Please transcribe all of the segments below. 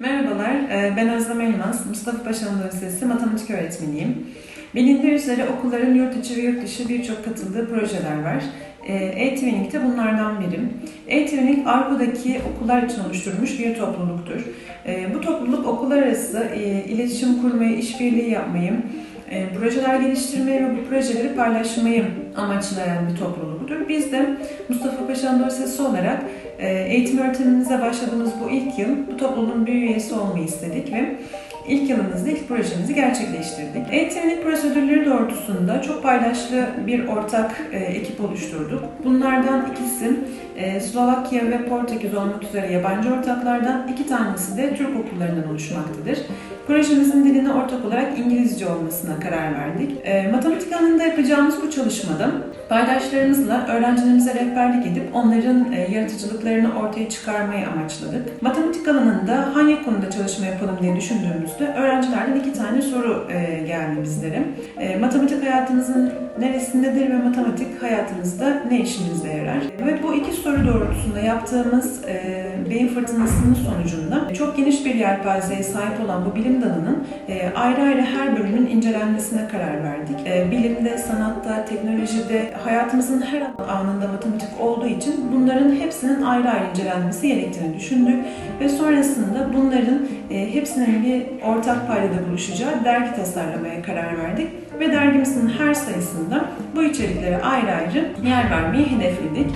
Merhabalar, e, ben Özlem Elmas, Mustafa Paşa Anadolu Lisesi matematik öğretmeniyim. Bilindiği üzere okulların yurt içi ve yurt dışı birçok katıldığı projeler var. E, E-Twinning de bunlardan biri. E-Twinning Avrupa'daki okullar için oluşturulmuş bir topluluktur. E, Bu topluluk okullar arası iletişim kurmayı, işbirliği yapmayı, e, projeler geliştirmeyi ve bu projeleri paylaşmayı amaçlayan bir topluluktur. Biz de Mustafa Paşa Lisesi olarak e, eğitim öğretimimize başladığımız bu ilk yıl bu topluluğun bir üyesi olmayı istedik ve ilk yılımızda ilk projemizi gerçekleştirdik. Eğitimlik prosedürleri doğrultusunda çok paydaşlı bir ortak e, ekip oluşturduk. Bunlardan ikisi e, Slovakya ve Portekiz olmak üzere yabancı ortaklardan, iki tanesi de Türk okullarından oluşmaktadır. Projemizin dilini ortak olarak İngilizce olmasına karar verdik. E, matematik alanında yapacağımız bu çalışmada paydaşlarımızla öğrencilerimize rehberlik edip onların e, yaratıcılıklarını ortaya çıkarmayı amaçladık. Matematik alanında hangi konuda çalışma yapalım diye düşündüğümüzde öğrencilerden iki tane soru e, geldi bizlere. E, matematik hayatınızın neresindedir ve matematik hayatınızda ne işinize yarar? Ve bu iki soru doğrultusunda yaptığımız e, beyin fırtınasının sonucunda çok geniş bir yelpazeye sahip olan bu bilim dalının e, ayrı ayrı her bölümün incelenmesine karar verdik. E, bilimde, sanatta, teknolojide, hayatımızın her anında matematik olduğu için bunların hepsinin ayrı ayrı incelenmesi gerektiğini düşündük ve sonrasında bunların e, hepsinin bir ortak paydada buluşacağı dergi tasarlamaya karar verdik ve dergimizin her sayısında bu içeriklere ayrı ayrı yer vermeyi hedefledik.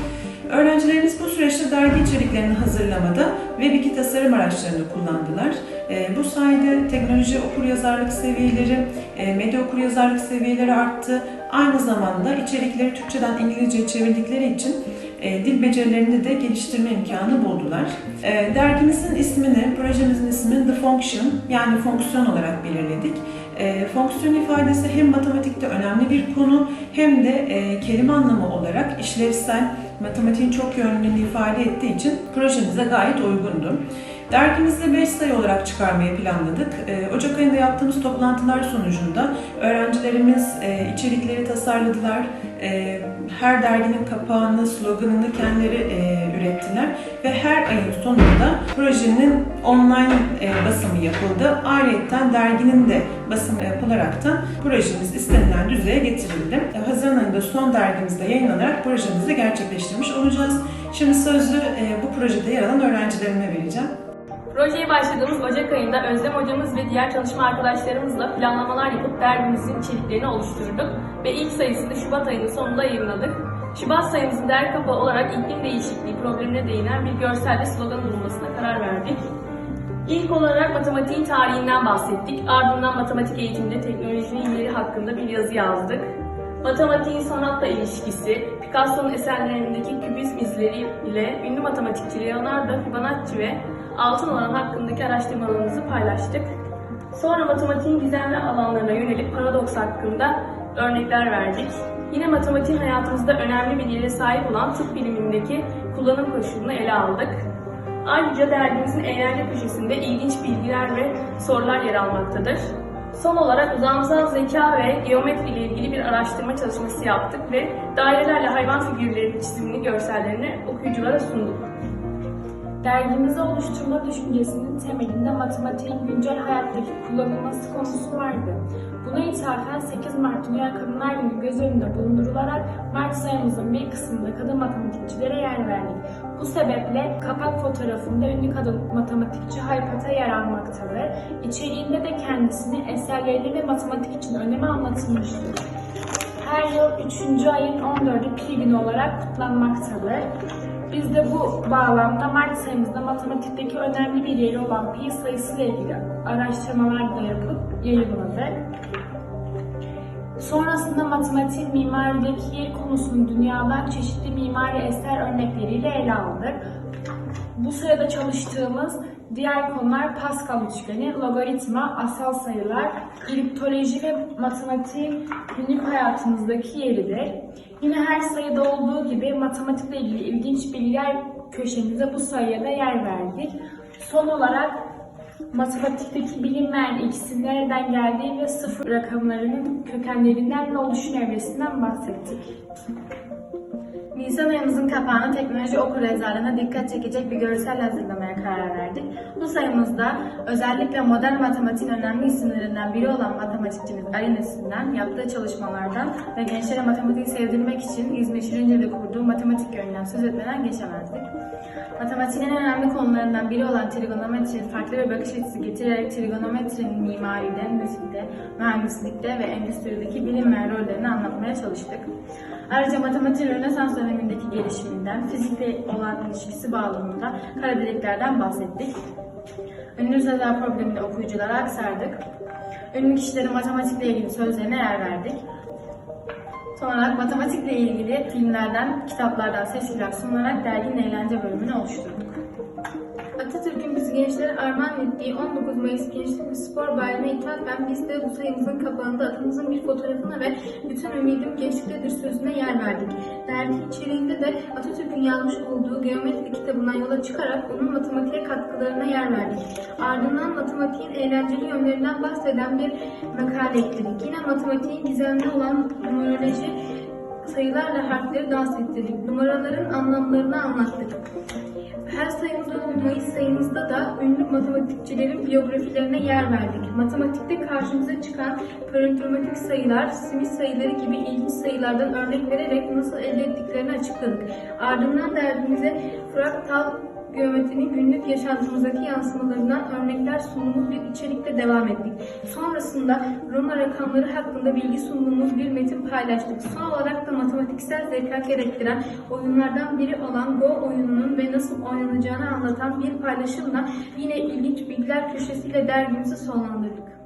Öğrencilerimiz bu süreçte dergi içeriklerini hazırlamada Web2 tasarım araçlarını kullandılar. E, bu sayede teknoloji okuryazarlık seviyeleri, e, medya okuryazarlık seviyeleri arttı. Aynı zamanda içerikleri Türkçeden İngilizceye çevirdikleri için e, dil becerilerini de geliştirme imkanı buldular. E, dergimizin ismini, projemizin ismini The Function yani fonksiyon olarak belirledik. E, fonksiyon ifadesi hem matematikte önemli bir konu hem de e, kelime anlamı olarak işlevsel, matematiğin çok yönlülüğünü ifade ettiği için projemize gayet uygundu. Dergimizde 5 sayı olarak çıkarmayı planladık. Ee, Ocak ayında yaptığımız toplantılar sonucunda öğrencilerimiz e, içerikleri tasarladılar. E, Her derginin kapağını, sloganını kendileri e, ürettiler ve her ayın sonunda projenin online e, basımı yapıldı. Ayrıca derginin de basımı yapılaraktan projemiz istenilen düzeye getirildi. E, Haziran ayında son dergimizde yayınlanarak projemizi gerçekleştirmiş olacağız. Şimdi sözü e, bu projede yer alan öğrencilerime vereceğim. Projeye başladığımız Ocak ayında Özlem hocamız ve diğer çalışma arkadaşlarımızla planlamalar yapıp dergimizin içeriklerini oluşturduk ve ilk sayısını Şubat ayının sonunda yayınladık. Şubat sayımızın dergi kapağı olarak iklim değişikliği problemine değinen bir görsel ve slogan bulunmasına karar verdik. İlk olarak matematiğin tarihinden bahsettik. Ardından matematik eğitiminde teknolojinin yeri hakkında bir yazı yazdık. Matematiğin sanatla ilişkisi, Picasso'nun eserlerindeki kübizm izleri ile ünlü matematikçi Leonardo Fibonacci ve altın oran hakkındaki araştırmalarımızı paylaştık. Sonra matematiğin gizemli alanlarına yönelik paradoks hakkında örnekler verdik. Yine matematiğin hayatımızda önemli bir yere sahip olan tıp bilimindeki kullanım koşulunu ele aldık. Ayrıca dergimizin eğlence köşesinde ilginç bilgiler ve sorular yer almaktadır. Son olarak uzamsal zeka ve geometri ile ilgili bir araştırma çalışması yaptık ve dairelerle hayvan figürlerinin çizimini, görsellerini okuyuculara sunduk. Dergimizi oluşturma düşüncesinin temelinde matematiğin güncel hayattaki kullanılması konusu vardı. Buna ithafen 8 Mart Dünya Kadınlar Günü göz önünde bulundurularak Mart sayımızın bir kısmında kadın matematikçilere yer verdik. Bu sebeple kapak fotoğrafında ünlü kadın matematikçi Haypat'a yer almaktadır. İçeriğinde de kendisini eserleriyle ve matematik için önemi anlatılmıştır. Her yıl 3. ayın 14'ü pi günü olarak kutlanmaktadır. Biz de bu bağlamda Mart sayımızda matematikteki önemli bir yeri olan pi sayısıyla ilgili araştırmalar da yapıp yayınladık. Sonrasında matematik mimarideki yeri konusunu dünyadan çeşitli mimari eser örnekleriyle ele aldık. Bu sırada çalıştığımız diğer konular Pascal üçgeni, logaritma, asal sayılar, kriptoloji ve matematiğin günlük hayatımızdaki yeridir. Yine her sayıda olduğu gibi matematikle ilgili ilginç bilgiler köşemize bu sayıya da yer verdik. Son olarak matematikteki bilinmeyen x'in nereden geldiği ve sıfır rakamlarının kökenlerinden ve oluşum evresinden bahsettik. Nisan ayımızın kapağına teknoloji okuryazarlığına dikkat çekecek bir görsel hazırlamaya karar verdik. Bu sayımızda özellikle modern matematiğin önemli isimlerinden biri olan matematikçimiz Ali Nesin'den yaptığı çalışmalardan ve gençlere matematiği sevdirmek için İzmir Şirince'de kurduğu matematik yönünden söz etmeden geçemezdik. Matematiğin en önemli konularından biri olan trigonometri farklı bir bakış açısı getirerek trigonometrinin mimaride, müzikte, mühendislikte ve endüstrideki bilim ve rollerini anlatmaya çalıştık. Ayrıca matematiğin Rönesans dönemindeki gelişiminden, fizikle olan ilişkisi bağlamında kara deliklerden bahsettik. Ünlü ceza problemini okuyuculara aktardık. Ünlü kişilerin matematikle ilgili sözlerine yer verdik. Son olarak matematikle ilgili filmlerden, kitaplardan seçkiler sunarak derginin eğlence bölümünü oluşturduk. Atatürk'ün bizi gençlere armağan ettiği 19 Mayıs Gençlik ve Spor Bayramı ithafen biz de bu sayımızın kapağında atamızın bir fotoğrafına ve bütün ümidim gençliktedir sözüne yer verdik. Dergi içeriğinde de Atatürk'ün yazmış olduğu geometri kitabından yola çıkarak onun matematiğe katkılarına yer verdik. Ardından matematiğin eğlenceli yönlerinden bahseden bir makale ekledik. Yine matematiğin gizemli olan numeroloji sayılarla harfleri dans ettirdik. Numaraların anlamlarını anlattık. Her sayımızda olan Mayıs sayımızda da ünlü matematikçilerin biyografilerine yer verdik. Matematikte karşımıza çıkan parametrometrik sayılar, simit sayıları gibi ilginç sayılardan örnek vererek nasıl elde ettiklerini açıkladık. Ardından dergimize fraktal geometrinin günlük yaşantımızdaki yansımalarından örnekler sunduğumuz bir içerikle devam ettik. Sonrasında Roma rakamları hakkında bilgi sunduğumuz bir metin paylaştık. Son olarak da matematiksel zeka gerektiren oyunlardan biri olan Go oyununun ve nasıl oynanacağını anlatan bir paylaşımla yine ilginç bilgiler köşesiyle dergimizi sonlandırdık.